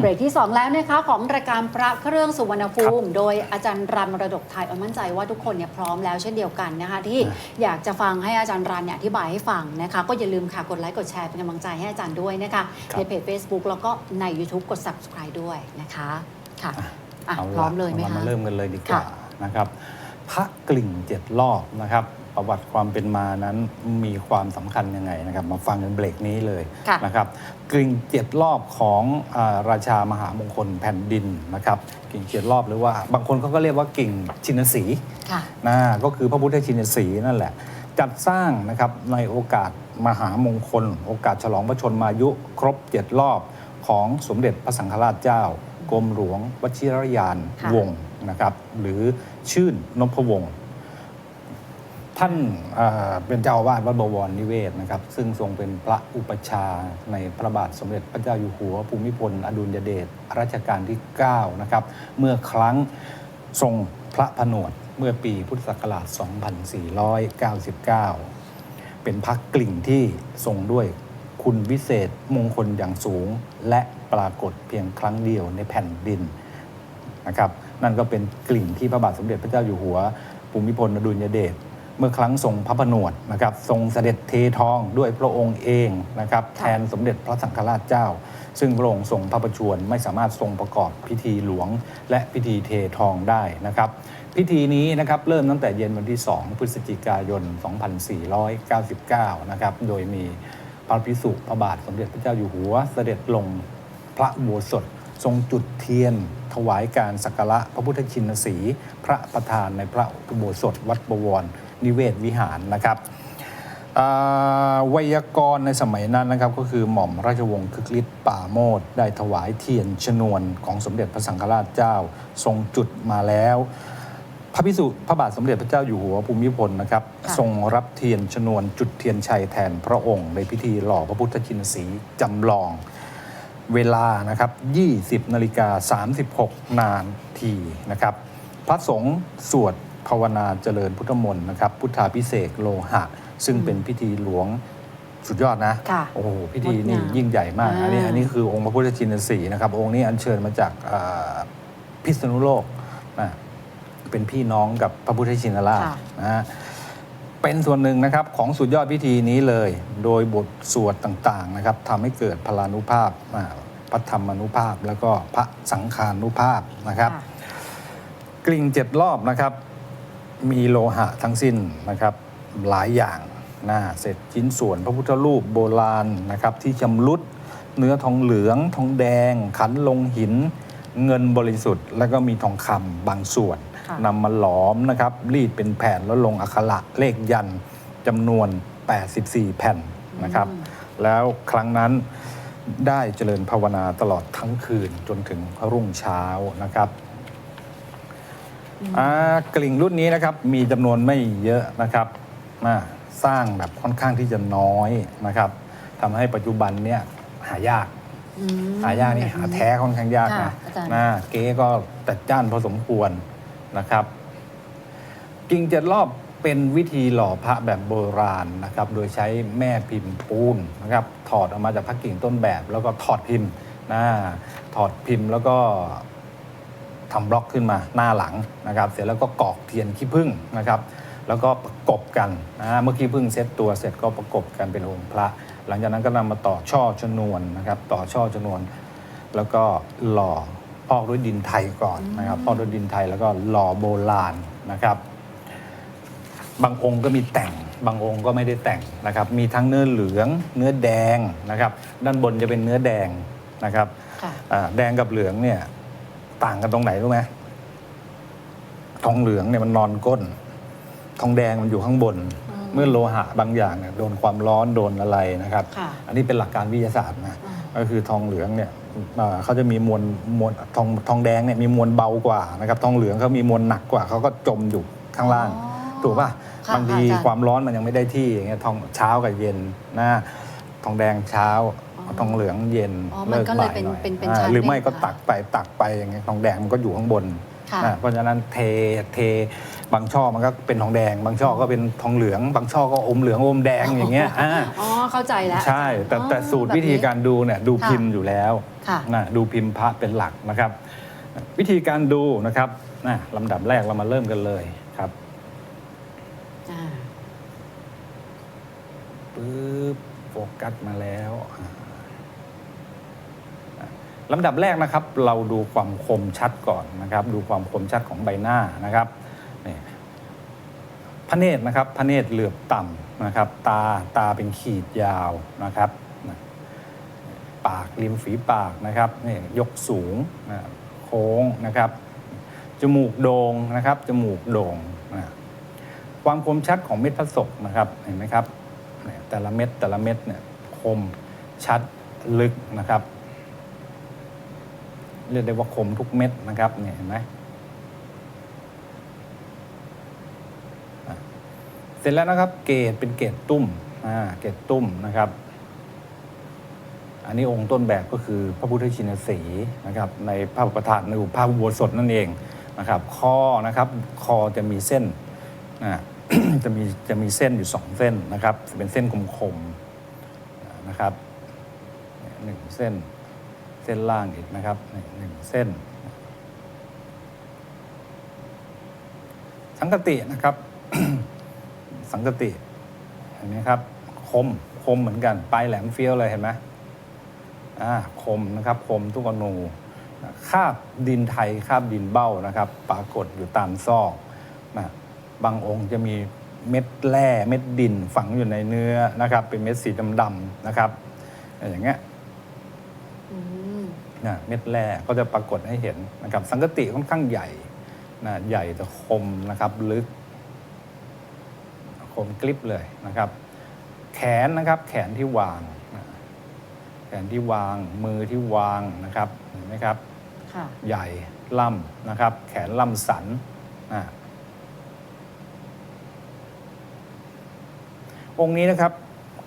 เบรกที่ 2 แล้วนะคะของรายการพระเครื่องสุวรรณภูมิ โดยอาจารย์รันมรดกไทยออยมั่นใจว่าทุกคนเนี่ยพร้อมแล้วเช่นเดียวกันนะคะ ที่อยากจะฟังให้อาจารย์รันเนี่ยอธิบายให้ฟังนะคะ ก็อย่าลืมค่ะกดไลค์กดแชร์เป็นกำลังใจให้อาจารย์ด้วยนะคะครับในเพจ Facebook แล้วก็ใน YouTube กด subscribe ด้วยนะคะค่ะอะาพร้อมเลยไหมาคะมาเริ่มกันเลยดีกว่าค่ะนะครับพระกลิ่งเจ็ดรอบนะครับ ประวัติความเป็นมานั้นมีความสำคัญยังไงนะครับ มาฟังกันเบรกนี้เลยค่ะ นะครับกลิ่งเจ็ดรอบของอาราชามหามงคลแผ่นดินนะครับกิ่งเจ็ดรอบหรือว่าบางคนเขาก็เรียกว่ากิ่งชินสี ค่ะ นะก็คือพระพุทธชินสีนั่นแหละ จัดสร้างนะครับในโอกาสมหามงคล โอกาสฉลองพระชนมายุครบเจ็ดรอบของสมเด็จพระสังฆราชเจ้ากรมหลวงวชิรยานค่ะ วงศ์นะครับ หรือชื่นนพวงศ์ ท่านเอ่อเป็นเจ้าอาวาสวัดบวรนิเวศนะครับ ซึ่งทรงเป็นพระอุปชาในพระบาทสมเด็จพระเจ้าอยู่หัวภูมิพล อดุลยเดชรัชกาลที่9นะครับเมื่อครั้งทรงพระผนวดเมื่อปีพุทธศักราช 2499 เป็นพักกลิ่งที่ทรงด้วยคุณวิเศษมงคลอย่างสูง และปรากฏเพียงครั้งเดียวในแผ่นดินนะครับ นั่นก็เป็นกลิ่งที่พระบาทสมเด็จพระเจ้าอยู่หัวภูมิพลอดุลยเดช เมื่อครั้งทรงพระผนวดนะครับทรงเสด็จเททองด้วยพระองค์เองนะครับแทนสมเด็จพระสังฆราชเจ้า ซึ่งพระองค์ทรงพระประชวรไม่สามารถทรงประกอบพิธีหลวง และพิธีเททองได้นะครับ พิธีนี้นะครับเริ่มตั้งแต่เย็นวันที่ 2 พฤศจิกายน 2499 นะครับโดยมีพระพิสุพระบาทสมเด็จพระเจ้าอยู่หัว เสด็จลงพระอุโบสถทรงจุดเทียนถวายการสักการะพระพุทธชินสี พระประธานในพระอุโบสถวัดบวร นิเวศวิหารนะครับอ่าไวยากรณ์ในสมัยนั้นนะครับก็คือหม่อมราชวงศ์คึกฤทธิ์ป่าโมดได้ถวายเทียนชนวนของสมเด็จพระสังฆราชเจ้าทรงจุดมาแล้ว พระพิสุพระบาทสมเด็จพระเจ้าอยู่หัวภูมิพลนะครับค่ะทรงรับเทียนชนวนจุดเทียนชัยแทนพระองค์ ในพิธีหล่อพระพุทธชินสีจำลองเวลานะครับ 20นาฬิกา36 นานทีนะครับ พระสงฆ์สวด ภาวนาเจริญพุทธมนต์นะครับ พุทธาพิเศษกโลหะ ซึ่งเป็นพิธีหลวงสุดยอดนะ ค่ะโอ้โหพิธีนี่งดงามยิ่งใหญ่มากอันนี้อ่า อันนี้คือองค์พระพุทธชินสีนะครับ องค์นี้อัญเชิญมาจากอ่าพิษณุโลกนะเป็นพี่น้องกับพระพุทธชินราชค่ะ นะฮะเป็นส่วนหนึ่งนะครับของสุดยอดพิธีนี้เลย โดยบทสวดต่างๆนะครับทำให้เกิดพลานุภาพอ่าพระธรรมานุภาพ แล้วก็พระสังฆานุภาพนะครับค่ะกลิ่งเจ็ดรอบนะครับ มีโลหะทั้งสิ้นนะครับหลายอย่างนะเศษชิ้นส่วนพระพุทธรูปโบราณนะครับที่ชำรุดเนื้อทองเหลือง ทองแดง ขันลงหิน เงินบริสุทธิ์ แล้วก็มีทองคำบางส่วนค่ะนำมาหลอมนะครับรีดเป็นแผ่นแล้วลงอักขระเลขยันต์จำนวน 84 แผ่นนะครับ แล้วครั้งนั้นได้เจริญภาวนาตลอดทั้งคืนจนถึงรุ่งเช้านะครับ อ่ากลิ่งรุ่นนี้นะครับมีจำนวนไม่เยอะนะครับอ่าสร้างแบบค่อนข้างที่จะน้อยนะครับทำให้ปัจจุบันเนี่ยหายาก อืม หายากนี่หาแท้ค่อนข้างยากค่ะนะอาจารย์ นะเก๊ก็แต่จ้านพอสมควรนะครับกิ่งเจ็ดรอบเป็นวิธีหล่อพระแบบโบราณนะครับ โดยใช้แม่พิมพ์ปูนนะครับ ถอดออกมาจากพระกิ่งต้นแบบ แล้วก็ถอดพิมพ์นะถอดพิมพ์แล้วก็ ทำบล็อกขึ้นมาหน้าหลังนะครับ เสร็จแล้วก็กรอกเทียนขี้ผึ้งนะครับ แล้วก็ประกบกันนะเมื่อกี้พึ่งเซตตัวเสร็จก็ประกบกันเป็นองค์พระ หลังจากนั้นก็นำมาต่อช่อชนวนนะครับ ต่อช่อชนวน แล้วก็หล่อพอกด้วยดินไทยก่อนนะครับพอกด้วยดินไทยแล้วก็หล่อโบราณนะครับ บางองค์ก็มีแต่งบางองค์ก็ไม่ได้แต่งนะครับ มีทั้งเนื้อเหลือง เนื้อแดงนะครับ ด้านบนจะเป็นเนื้อแดงนะครับค่ะอ่าแดงกับเหลืองเนี่ย ต่างกันตรงไหนรู้ไหมทองเหลืองเนี่ยมันนอนก้น ทองแดงมันอยู่ข้างบนอืมเมื่อโลหะบางอย่างเนี่ยโดนความร้อนโดนอะไรนะครับ ค่ะอันนี้เป็นหลักการวิทยาศาสตร์นะอ่า ก็คือทองเหลืองเนี่ยอ่าเขาจะมีมวลมวลทองทองแดงเนี่ยมีมวลเบากว่านะครับทองเหลืองเขามีมวลหนักกว่าเขาก็จมอยู่ข้างล่าง อ๋อถูกป่ะค่ะบางทีค่ะอาจารย์ ความร้อนมันยังไม่ได้ที่อย่างเงี้ยทองเช้ากับเย็นนะทองแดงเช้าอ๋อ ทองเหลืองเย็นอ๋อมันก็เลยบ่ายเป็นหน่อยเป็นเป็นอ่าชั้นหรือไม่เองก็ค่ะตักไปตักไปอย่างเงี้ยทองแดงมันก็อยู่ข้างบนค่ะนะเพราะฉะนั้นเทเทบางช่อมันก็เป็นทองแดง บางช่อก็เป็นทองเหลือง บางช่อก็อมเหลืองอมแดงอย่างเงี้ยอ่าอ๋อเข้าใจแล้ว ใช่แต่อ๋อแต่สูตรแบบวิธีนี้การดูเนี่ยดูค่ะ พิมพ์อยู่แล้ว ค่ะ นะดูพิมพ์พระเป็นหลักนะครับ วิธีการดูนะครับนะลำดับแรกเรามาเริ่มกันเลยครับอ่าปึ๊บโฟกัสมาแล้วอ่า ลำดับแรกนะครับเราดูความคมชัดก่อนนะครับ ดูความคมชัดของใบหน้านะครับนี่พระเนตรนะครับพระเนตรเหลือบต่ำนะครับ ตาตาเป็นขีดยาวนะครับ ปากริมฝีปากนะครับนี่ยกสูงนะโค้งนะครับ จมูกโด่งนะครับ จมูกโด่งนะความคมชัดของเม็ดพระศกนะครับเห็นไหมครับแต่ละเม็ดแต่ละเม็ดเนี่ยคมชัดลึกนะครับ เรียกได้ว่าคมทุกเม็ดนะครับเนี่ยเห็นไหมเสร็จแล้วนะครับ เกตเป็นเกตตุ้มเกตตุ้มนะครับ อันนี้องค์ต้นแบบก็คือพระพุทธชินสีนะครับ ในพระประธานในพระอุโบสถนั่นเองนะครับคอนะครับคอจะมีเส้นนะจะมีจะมีเส้นอยู่สองเส้นนะครับ เป็นเส้นคมๆนะครับหนึ่งเส้น เส้นล่างอีกนะครับหนึ่งเส้น สังกตินะครับ สังกติเห็นไหมครับ คมคมเหมือนกันปลายแหลมเฟี้ยวเลยเห็นไหมอ่าคมนะครับคมทุกอนูคาบดินไทยคาบดินเบ้านะครับ ปรากฏอยู่ตามซอกนะบางองค์จะมีเม็ดแร่เม็ดดินฝังอยู่ในเนื้อนะครับ เป็นเม็ดสีดำๆนะครับ อย่างเงี้ย นะเม็ดแร่ก็จะปรากฏให้เห็นนะครับสังกติค่อนข้างใหญ่นะใหญ่แต่คมนะครับลึก คมกลิบเลยนะครับ แขนนะครับแขนที่วางนะแขนที่วางมือที่วางนะครับเห็นไหมครับค่ะใหญ่ล่ำนะครับ แขนล่ำสันนะองค์นี้นะครับ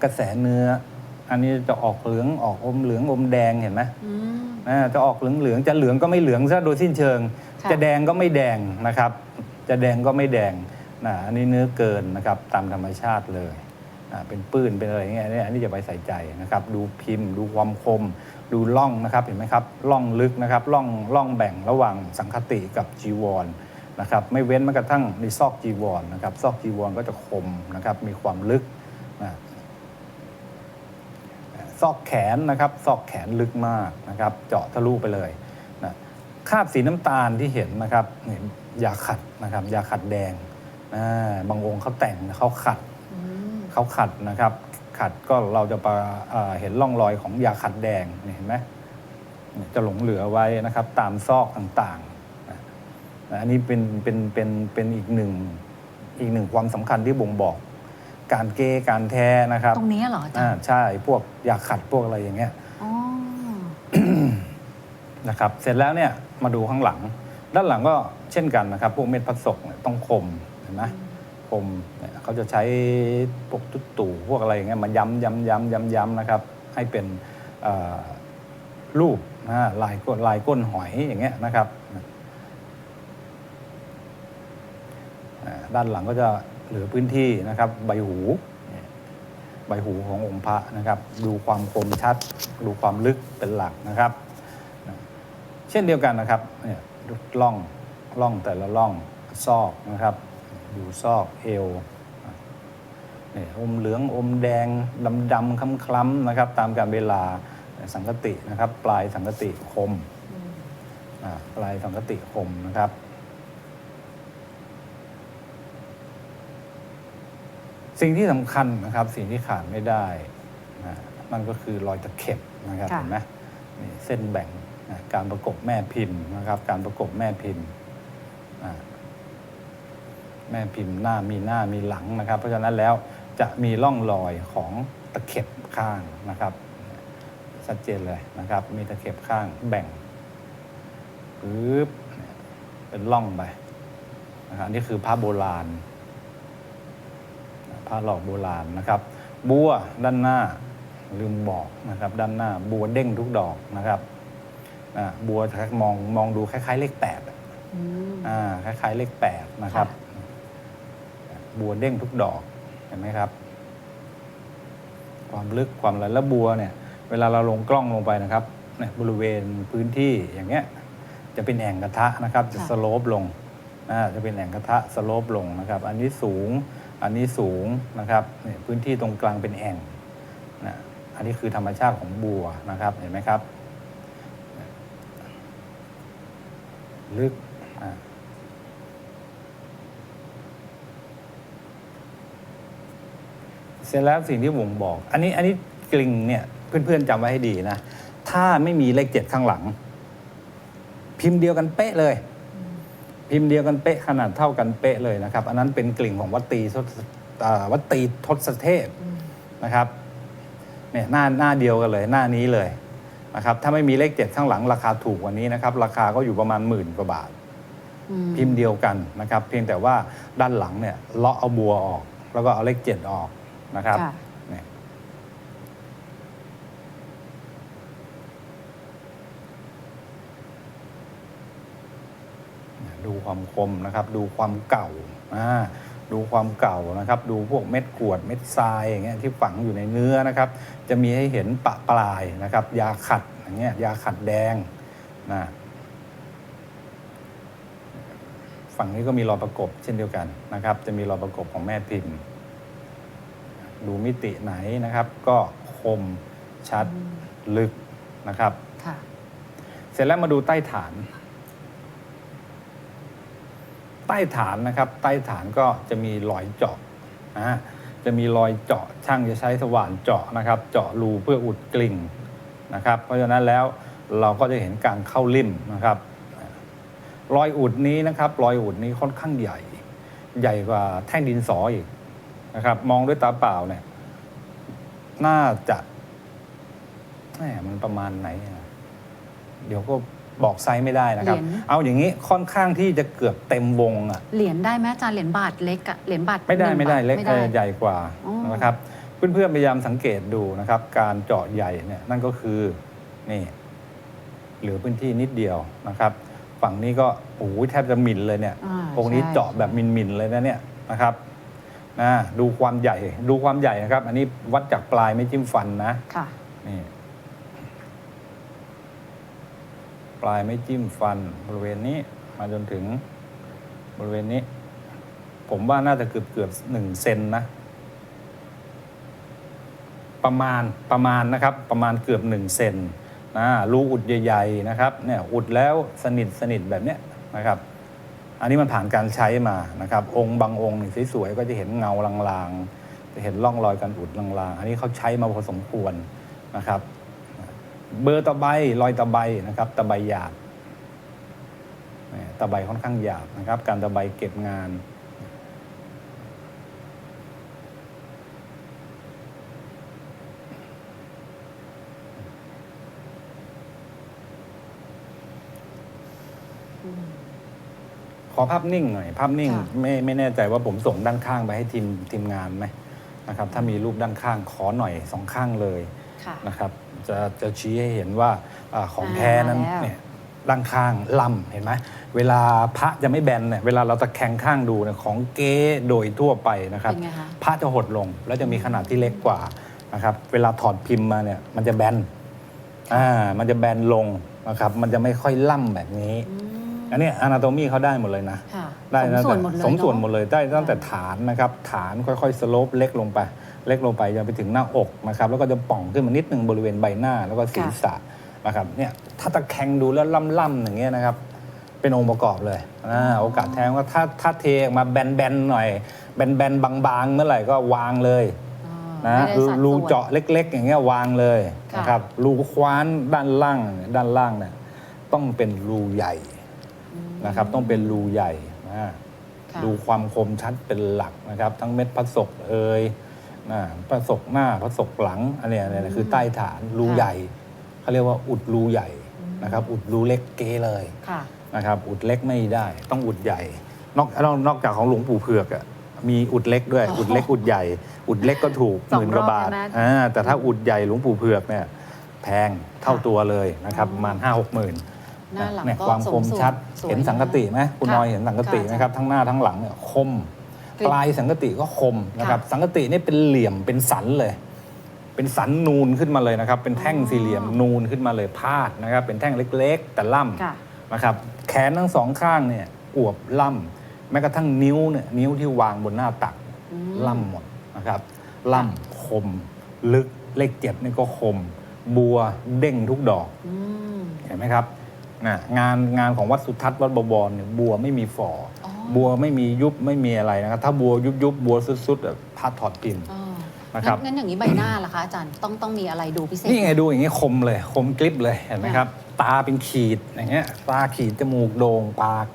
กระแสเนื้อ อันนี้จะออกเหลืองออกอมเหลืองอมแดงเห็นไหมอืมอ่า จะออกเหลืองเหลืองๆจะเหลืองก็ไม่เหลืองซะโดยสิ้นเชิงค่ะจะแดงก็ไม่แดงนะครับ จะแดงก็ไม่แดงนะอันนี้เนื้อเกินนะครับตามธรรมชาติเลยอ่าเป็นปื้นเป็นอะไรอย่างเงี้ยอันนี้อันนี้จะไปใส่ใจนะครับ ดูพิมพ์ ดูความคม ดูล่องนะครับเห็นไหมครับล่องลึกนะครับล่องล่องแบ่งระหว่างสังคติกับจีวรนะครับไม่เว้นแม้กระทั่งในซอกจีวรนะครับซอกจีวรก็จะคมนะครับมีความลึกนะ ซอกแขนนะครับซอกแขนลึกมากนะครับ เจาะทะลุไปเลยนะคราบสีน้ำตาลที่เห็นนะครับนี่ยาขัดนะครับยาขัดแดงอ่าบางองค์เขาแต่งเขาขัดอืมเขาขัดนะครับ ขัดก็เราจะปะเอ่อเห็นร่องรอยของยาขัดแดงนี่เห็นไหมนี่จะหลงเหลือไว้นะครับ ตามซอกต่างๆนะอันนี้เป็นเป็นเป็นเป็นอีกหนึ่งอีกหนึ่งความสำคัญที่บ่งบอก การเกการแท้นะครับตรงนี้เหรออาจาอ่ารย์ใช่พวกยาขัดพวกอะไรอย่างเงี้ย อ๋อ นะครับเสร็จแล้วเนี่ยมาดูข้างหลัง ด้านหลังก็เช่นกันนะครับ พวกเม็ดพัดศกเนี่ยต้องคมเห็นไหมคมเนี่ยเขาจะใช้พวกตุ๊ตู่พวกอะไรอย่างเงี้ยมาย้ำย้ำย้ำย้ำย้ำนะครับให้เป็นเอ่อรูปนะลายก้นลายก้นหอยอย่างเงี้ยนะครับอ่าด้านหลังก็จะเหลือพื้นที่นะครับใบหู ใบหูขององค์พระนะครับ ดูความคมชัด ดูความลึกเป็นหลักนะครับ เช่นเดียวกันนะครับเนี่ยล่องล่องแต่ละล่องซอกนะครับ ดูซอกเอวเนี่ยอมเหลืองอมแดงดำดำคล้ำคล้ำนะครับ ตามการเวลาสังกตินะครับ ปลายสังกติคมปลายสังกติคมนะครับ สิ่งที่สำคัญนะครับสิ่งที่ขาดไม่ได้นะนั่นก็คือรอยตะเข็บนะครับค่ะ เห็นไหมนี่เส้นแบ่งนะการประกบแม่พิมพ์นะครับ การประกบแม่พิมพ์อ่าแม่พิมพ์หน้ามีหน้ามีหลังนะครับ เพราะฉะนั้นแล้วจะมีร่องรอยของตะเข็บข้างนะครับ ชัดเจนเลยนะครับ มีตะเข็บข้างแบ่งปึ๊บเนี่ยเป็นร่องไปนะครับอันนี่คือพระโบราณ ผ้าหลอกโบราณนะครับบัวด้านหน้าลืมบอกนะครับด้านหน้าบัวเด้งทุกดอกนะครับอ่าบัวมองมองดูคล้าย ๆ เลขแปดอะอืมอ่าคล้ายๆเลขแปดนะครับ บัวเด้งทุกดอกเห็นไหมครับ ความลึกความอะไรแล้วบัวเนี่ย เวลาเราลงกล้องลงไปนะครับเนี่ยบริเวณพื้นที่อย่างเงี้ย จะเป็นแอ่งกระทะนะครับ จะค่ะสโลปลงอ่าจะเป็นแอ่งกระทะสโลปลงนะครับ อันนี้สูง อันนี้สูงนะครับพื้นที่ตรงกลางเป็นแอ่งนะอันนี้คือธรรมชาติของบัวนะครับเห็นไหมครับ ลึกเสร็จแล้วสิ่งที่ผมบอก อันนี้อันนี้กลิ่งเนี่ยเพื่อนๆจำไว้ให้ดีนะ ถ้าไม่มีเลขเจ็ดข้างหลัง พิมพ์เดียวกันเป๊ะเลย พิมพ์เดียวกันเป๊ะขนาดเท่ากันเป๊ะเลยนะครับ อันนั้นเป็นกลิ่งของวัตตีทศอ่าวัตตีทศเทพอืมนะครับเนี่ยหน้าหน้าเดียวกันเลยหน้านี้เลยนะครับถ้าไม่มีเลขเจ็ดข้างหลังราคาถูกกว่านี้นะครับ ราคาก็อยู่ประมาณหมื่นกว่าบาทอืพิมพ์เดียวกันนะครับ เพียงแต่ว่าด้านหลังเนี่ยเลาะเอาบัวออก แล้วก็เอาเลขเจ็ดออกนะครับ ค่ะ เนี่ย ดูความคมนะครับ ดูความเก่าอ่าดูความเก่านะครับ ดูพวกเม็ดกรวดเม็ดทรายอย่างเงี้ยที่ฝังอยู่ในเนื้อนะครับ จะมีให้เห็นปะปลายนะครับ ยาขัดอย่างเงี้ยยาขัดแดงนะฝั่งนี้ก็มีรอยประกบเช่นเดียวกันนะครับ จะมีรอยประกบของแม่พิมพ์ ดูมิติไหนนะครับ ก็คมชัดอืมลึกนะครับค่ะเสร็จแล้วมาดูใต้ฐาน ใต้ฐานนะครับ ใต้ฐานก็จะมีรอยเจาะอ่าจะมีรอยเจาะช่างจะใช้สว่านเจาะนะครับ เจาะรูเพื่ออุดกลิ่งนะครับ เพราะฉะนั้นแล้วเราก็จะเห็นการเข้าลิ่มนะครับ รอยอุดนี้นะครับรอยอุดนี้ค่อนข้างใหญ่ ใหญ่กว่าแท่งดินสออีกนะครับ มองด้วยตาเปล่าเนี่ยน่าจะแหมมันประมาณไหน เดี๋ยวก็ บอกไซส์ไม่ได้นะครับ เหรียญ เอาอย่างนี้ค่อนข้างที่จะเกือบเต็มวงอะเหรียญได้ไหมอาจารย์เหรียญบาทเล็กอะเหรียญบาทไม่ได้หนึ่งไม่ได้บาทเล็กไม่เอ่ได้อใหญ่กว่าอ๋อ นะครับ เพื่อนๆพยายามสังเกตดูนะครับ การเจาะใหญ่เนี่ยนั่นก็คือนี่เหลือพื้นที่นิดเดียวนะครับ ฝั่งนี้ก็โอ้โหแทบจะหมิ่นเลยเนี่ย อ่าตรงนี้ใช่เจาะแบบมินๆเลยนะเนี่ยนะครับนะดูความใหญ่ดูความใหญ่นะครับ อันนี้วัดจากปลายไม่จิ้มฟันนะค่ะ นี่ ปลายไม่จิ้มฟันบริเวณนี้มาจนถึงบริเวณนี้ ผมว่าน่าจะเกือบเกือบหนึ่งเซนนะ ประมาณประมาณนะครับ ประมาณเกือบหนึ่งเซนนะรูอุดใหญ่ๆนะครับเนี่ยอุดแล้วสนิทสนิทแบบเนี้ยนะครับ อันนี้มันผ่านการใช้มานะครับ องค์บางองค์สวยๆก็จะเห็นเงาลางๆจะเห็นร่องรอยการอุดลางๆ อันนี้เขาใช้มาพอสมควรนะครับ เบอร์ตะไบรอยตะไบนะครับ ตะไบหยาบเนี่ยตะไบค่อนข้างหยาบนะครับ การตะไบเก็บงานขอภาพนิ่งหน่อย ภาพนิ่งค่ะไม่ไม่แน่ใจว่าผมส่งด้านข้างไปให้ทีมทีมงานไหมนะครับ ถ้ามีรูปด้านข้างขอหน่อยสองข้างเลยค่ะนะครับ จะจะชี้ให้เห็นว่าอาของอ่าแท้นั้นแล้ว เนี่ยด้านข้างลำเห็นไหมเวลาพระจะไม่แบนเนี่ยเวลาเราตะแคงข้างดูเนี่ยของเก๊โดยทั่วไปนะครับ เป็นไงคะ พระจะหดลง แล้วจะมีขนาดที่เล็กกว่านะครับ เวลาถอดพิมพ์มาเนี่ย มันจะแบนอ่ามันจะแบนลงนะครับ มันจะไม่ค่อยล่ำแบบนี้ อืม อันนี้อนาโตมีเขาได้หมดเลยนะ ค่ะได้สมนะส่วนหมดเลยสมส่วนหมดเอะเลยได้ตั้งแต่ค่ะฐานนะครับ ฐานค่อยๆสโลปเล็กลงไป เล็กลงไปจนไปถึงหน้าอกนะครับ แล้วก็จะป่องขึ้นมานิดนึงบริเวณใบหน้าแล้วก็ศีรษะนะครับเนี่ยถ้าตะแคงดูแล้วล่ำๆอย่างเงี้ยนะครับ เป็นองค์ประกอบเลยอ่าโอกาสแทงว่าถ้าถ้าเทออกมาแบนๆหน่อย แบนๆบางๆเมื่อไหร่ก็วางเลยอ่านะไม่ได้สัดรูส่วน เจาะเล็ก ๆ อย่างเงี้ยวางเลยค่ะ นะครับรูคว้านด้านล่างด้านล่างเนี่ยต้องเป็นรูใหญ่อืม นะครับ ต้องเป็นรูใหญ่นะค่ะดูความคมชัดเป็นหลักนะครับ ทั้งเม็ดพระศกเอยนะพระศกหน้าพระศกหลังอันเนี้ยอันเนี้ยคือใต้ฐานรูค่ะใหญ่เขาเรียกว่าอุดรูใหญ่อืมนะครับ อุดรูเล็กเกเลยค่ะ นะครับ อุดเล็กไม่ได้ ต้องอุดใหญ่ นอกนอกนอกจากของหลวงปู่เผือกอะมีอุดเล็กด้วยอ๋ออุอุดเล็กอุดใหญ่ อุดเล็กก็ถูกสองหมื่นกว่าบาทรอบแล้วนะอ่าแต่ถ้าอุดใหญ่หลวงปู่เผือกเนี่ยแพงเท่าค่ะตัวเลยนะครับอ๋อประมาณห้าหกหมื่น หน้าหลังเนี่ยก็ความคมสมส่วนชัด สวยเห็นสังกติไหมคุณค่ะน้อยเห็นสังกติค่ะไหมครับทั้งหน้าทั้งหลังเนี่ยคมกลิ่นปลายสังกติก็คมนะครับค่ะสังกตินี่เป็นเหลี่ยมเป็นสันเลย เป็นสันนูนขึ้นมาเลยนะครับ เป็นแท่งอ๋อสี่เหลี่ยมนูนขึ้นมาเลยพาดนะครับ เป็นแท่งเล็ก ๆ แต่ล่ำ ค่ะ นะครับแขนทั้งสองข้างเนี่ยอวบล่ำแม้กระทั่งนิ้วเนี่ยนิ้วที่วางบนหน้าตักอืม ล่ำหมดนะครับล่ำคม ลึกเลขเจ็ดนี่ก็คม บัวเด้งทุกดอกอืม เห็นไหมครับ นะงานงานของวัดสุทัศน์วัดบวรเนี่ยบัวไม่มีฝ่อออบัวไม่มียุบไม่มีอะไรนะครับถ้าบัวยุบยุบบัวสุดๆแบบผ้าถอดพิมพ์ อ๋อนะครับ งั้นงั้นอย่างนี้ใบหน้าล่ะคะอาจารย์ต้องต้องมีอะไรดูพิเศษ นี่ไงดูอย่างนี้คมเลย คมกริบเลยเห็นไหมครับ ตาเป็นขีดอย่างเงี้ยตาขีดจมูกโด่งปาก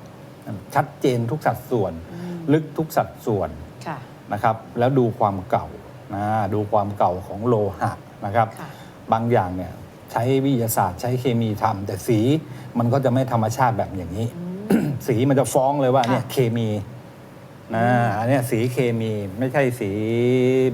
ชัดเจนทุกสัดส่วน อืม ลึกทุกสัดส่วน ค่ะ นะครับแล้วดูความเก่านะดูความเก่าของโลหะนะครับ ค่ะ บางอย่างเนี่ย ใช้วิทยาศาสตร์ ใช้เคมีทำแต่สีมันก็จะไม่ธรรมชาติแบบอย่างนี้ สีมันจะฟ้องเลยว่าค่ะเนี่ยเคมีนะอันเนี้ยสีเคมีไม่ใช่สี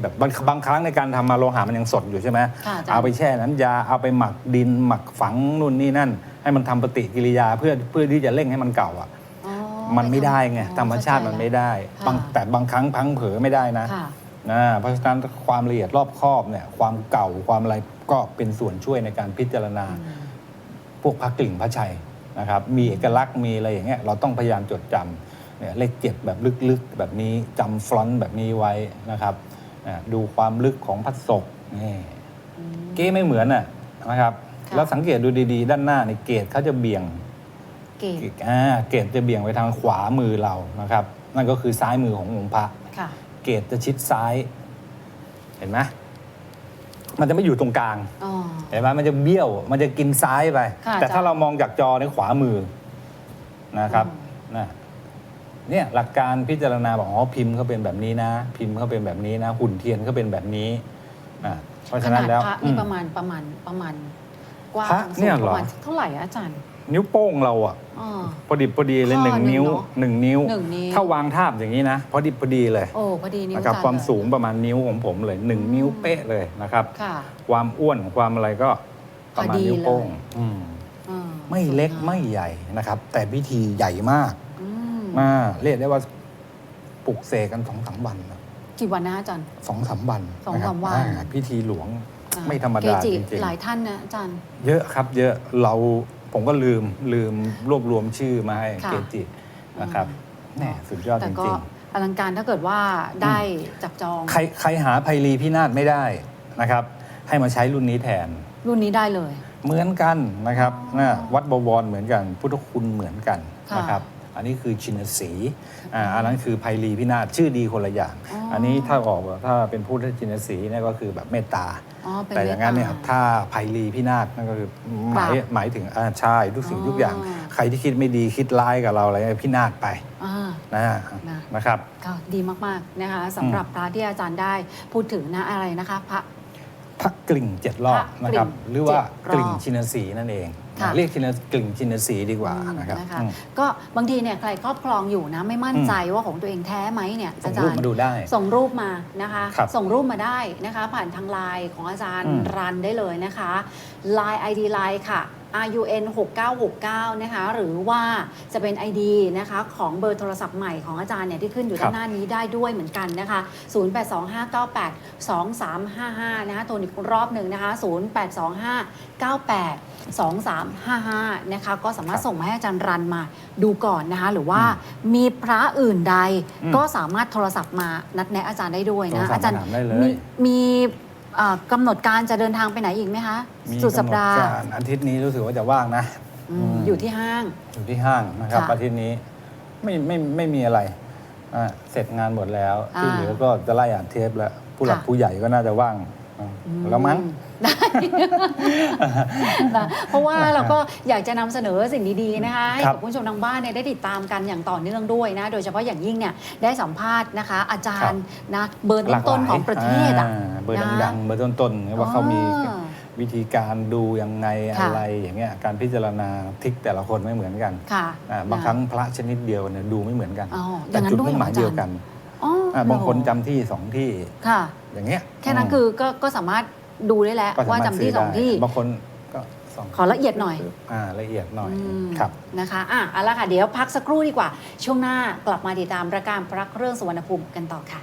แบบบางบางครั้งในการทำมาโลหะมันยังสดอยู่ใช่ไหมค่ะอาจารย์เอาไปแช่น้ำยาเอาไปหมักดินหมักฝังนู่นนี่นั่น ให้มันทำปฏิกิริยาเพื่อเพื่อที่จะเร่งให้มันเก่าอะอ๋อมันไม่ได้ไงอ๋อธรรมชาติมันไม่ได้ค่ะบางแต่บางครั้งพังเผลอไม่ได้นะค่ะ นะเพราะฉะนั้นความละเอียดรอบคอบเนี่ยความเก่าความอะไรก็เป็นส่วนช่วยในการพิจารณา พวกพระกลิ่งพระชัยนะครับมีเอกลักษณ์มีอะไรอย่างเงี้ยเราต้องพยายามจดจำเนี่ยเลขเจ็ดแบบลึกๆ แบบนี้จำฟลอนต์แบบนี้ไว้นะครับอ่าดูความลึกของพัดศกนี่เก้ไม่เหมือนน่ะนะครับค่ะแล้วสังเกตดูดีๆ ด้านหน้าในเกตเขาจะเบี่ยงเก่งอ่าเกตจะเบี่ยงไปทางขวามือเรานะครับ นั่นก็คือซ้ายมือขององค์พระค่ะ เกตจะชิดซ้าย เห็นไหมมันจะไม่อยู่ตรงกลาง อ๋อ เห็นไหมมันจะเบี้ยว มันจะกินซ้ายไป ค่ะแต่อาจารย์ถ้าเรามองจากจอในขวามือนะครับอืมนะเนี่ยหลักการพิจารณาบอกอ๋อพิมพ์เขาเป็นแบบนี้นะ พิมพ์เขาเป็นแบบนี้นะ หุ่นเทียนเขาเป็นแบบนี้นะเพราะขฉะนานั้ดนแล้วพระอืนี่ม ประมาณประมาณประมาณกว้างพระสูเนี่ยงเหรอ ประมาณเท่าไหร่อะอาจารย์ นิ้วโป้งเราอะอ๋อ พอดิบพอดีเลยข้อหนึ่งหนึ่งนิ้วเนอะหนึ่งนิ้ว หนึ่งนิ้ว ถ้าวางทาบอย่างนี้นะพอดิบพอดีเลยโอ้พอดีนิ้วนะครับอาจารย์ความเลยสูงประมาณนิ้วของผมเลยหนึ่งนิ้วเป๊ะเลยนะครับ ค่ะ ความอ้วนความอะไรก็ประมาณพอดี นิ้วโป้งเลยอืมอ่าไม่เล็กสวยงาไม่ใหญ่นะครับ แต่พิธีใหญ่มากอืมมาเรียกได้ว่าปลุกเสกกันสองสามวันนะ กี่วันนะอาจารย์ สองสามวันสองะครับสามวันอ่พิธีหลวงอ่ไม่ธรรมดาเกจิจริงหลายท่านนะอาจารย์ ๆ เยอะครับ เยอะเรา ผมก็ลืมลืมรวบรวมชื่อมาให้ค่ะ เกจินะครับอืมแน่สุดยอดแต่จก็ริงอลังการถ้าเกิดว่าได้จับจอง ๆ ใครใครหาไพลีพินาศไม่ได้นะครับ ให้มาใช้รุ่นนี้แทน รุ่นนี้ได้เลย เหมือนกันนะครับอ๋อนะวัดบวรเหมือนกัน พุทธคุณเหมือนกันค่ะ นะครับ อันนี้คือชินสีอ่าอันนั้นคือไพลีพินาศชื่อดีคนละอย่างอ๋ออัอันนี้ถ้าออกแบบถ้าเป็นพุทธชินสีเนี่ยก็คือแบบเมตตา อ๋อเป็นแต่อย่างนั้นเนี่ยมตตถ้าไพลีพินาศนั่นก็คือหมายปราบหมายถึงอ่าใช่ทุกสิ่งอ๋อทุกอย่าง ใครที่คิดไม่ดีคิดร้ายกับเราอะไรพินาศไปอ่า นะนะ นะครับ ก็ดีมาก ๆ นะคะสำหรับพระที่อาจารย์ได้พูดถึงนะอะไรนะคะ พระ พระกลิ่งเจ็ดรอบพระกลิ่งนะครับ หรือว่าเจ็ดรอบกลิ่งชินสีนั่นเองค่ะเรียกชินกลิ่งชินสีดีกว่าอืมนะครับนะคะอืมก็บางทีเนี่ยใครครอบครองอยู่นะไม่มั่นใจว่าของตัวเองแท้ไหมเนี่ยส่อางจารูรปย์มาดูได้ ส่งรูปมานะคะครับส่งรูปมาได้นะคะ ผ่านทางไลน์ของอาจารย์อืมรันได้เลยนะคะ Line ID Line ค่ะ RUN 6969 นะคะ หรือว่าจะเป็น ID นะคะ ของเบอร์โทรศัพท์ใหม่ของอาจารย์เนี่ยที่ขึ้นอยู่ครัด้าบนหน้านี้ได้ด้วยเหมือนกันนะคะ 0825982355 นะคะตัวอีกรอบหนึ่งนะคะ 0825982355 นะคะ ก็สามารถส่งมาให้อาจารย์รันมาดูก่อนนะคะ หรือว่ามีพระอื่นใดอืมก็สามารถโทรศัพท์มานัดแนะอาจารย์ได้ด้วยโทรนะศัพท์อาจารย์มาถามได้ เลยมีมีเอ่อกำหนดการจะเดินทางไปไหนอีกไหมคะ มีสุดสัปดาห์กำหนการอาทิตย์นี้รู้สึกว่าจะว่างนะ อืมอืม อยู่ที่ห้าง อยู่ที่ห้างนะครับค่ะอาทิตย์นี้ไม่ไม่ไม่มีอะไรอะเสร็จงานหมดแล้วอ่าที่เหลือก็จะไล่อ่านเทปแล้ว ผู้หลักค่ะผู้ใหญ่ก็น่าจะว่างอะอืมแล้วมั้ง ได้ นะเพราะว่าเราก็อยากจะนำเสนอสิ่งดีๆนะคะให้ครักับบคุณผู้ชมทางบ้านเนี่ยได้ติดตามกันอย่างต่อเนื่องด้วยนะ โดยเฉพาะอย่างยิ่งเนี่ยได้สัมภาษณ์นะคะ อาจารย์นะเบอร์หลากหต้ลานยๆของประเทศอะาเบอร์นะ ดังๆเบอร์ต้นๆว่าเขามีอ๋อ วิธีการดูยังไงค่ะ อะไรอย่างเงี้ยการพิจารณาทิกแต่ละคนไม่เหมือนกันค่ะอะบางนะครั้งพระชนิดเดียวเนี่ยดูไม่เหมือนกัน อ๋ออแต่ย่างนั้นจุดด้วยมุ่งหมายเหรอเดียวกันอ๋ออะบางคนเหรอจำที่สองที่ค่ะ อย่างเงี้ยแค่นั้นมคือก็ก็สามารถ ดูได้แล้ว ก็สว่าจำที่สองที่ บางคนก็สต้องขอละเอียดหน่อย อ่าละเอียดหน่อยอืมครับ นะคะอะเอาละค่ะ เดี๋ยวพักสักครู่ดีกว่า ช่วงหน้ากลับมาติดตามรายการพระเครื่องสุวรรณภูมิกันต่อค่ะ